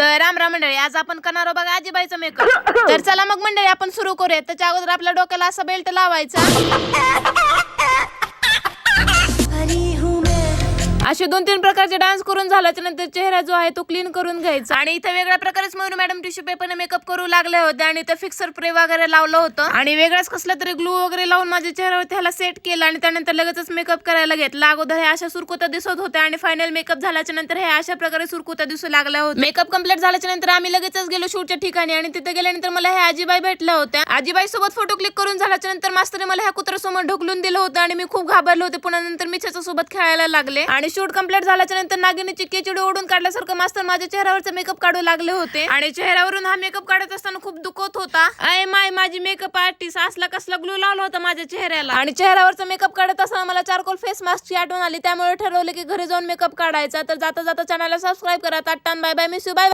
तर राम राम मंडळी आज आपण करणार आहोत बघा आजीबाईचा मेकअप तर चला मग मंडळी आपण सुरू करूया. त्याच्या अगोदर आपल्या डोक्याला असा बेल्ट लावायचा. असे दोन तीन प्रकारचे डान्स करून झाल्याच्यानंतर चेहरा जो आहे तो क्लीन करून घ्यायचा. आणि इथे वेगळ्या प्रकारेच मयूर मॅडम टिश्यू पेपरने मेकअप करू लागले होते आणि ते फिक्सर स्प्रे वगैरे लावलं होतं. आणि वेगळाच कसला तरी ग्लू वगैरे लावून माझ्या चेहऱ्यावर त्याला सेट केलं आणि त्यानंतर लगेचच मेकअप करायला घेतला. अगोदर हे अशा सुरकुत्या दिसत होत्या आणि फायनल मेकअप झाल्याच्यानंतर हे अशा प्रकारे सुरकुत्या दिसू लागल्या होत्या. मेकअप कंप्लीट झाल्याच्यानंतर आम्ही लगेचच गेलो शूटच्या ठिकाणी आणि तिथे गेल्यानंतर मला हे आजीबाई भेटल्या होत्या. आजीबाई सोबत फोटो क्लिक करून झाल्याच्यानंतर मास्तरने मला ह्या कुत्र्यासमोर ढकलून दिलं होतं आणि मी खूप घाबरले होते. पुन्हा नंतर मी त्याच्या सोबत खेळायला लागले. आणि शूट कंप्लीट झाल्याच्यानंतर नागिनीची केचडी ओढून काढल्यासारखं मास्तर माझ्या चेहऱ्यावरचा मेकअप काढू लागले होते. आणि चेहऱ्यावरून हा मेकअप काढत असताना खूप दुखत होता. अय माय माझी मेकअप आर्टिस्ट असला कसला ग्लू लावला होता माझ्या चेहऱ्याला. आणि चेहऱ्यावरचा मेकअप काढत असताना मला चारकोल फेस मास्कची आठवण आली. त्यामुळे ठरवलं की घरी जाऊन मेकअप काढायचा. तर जाता जाता चॅनलला सबस्क्राईब करा. ताटान bye bye miss you bye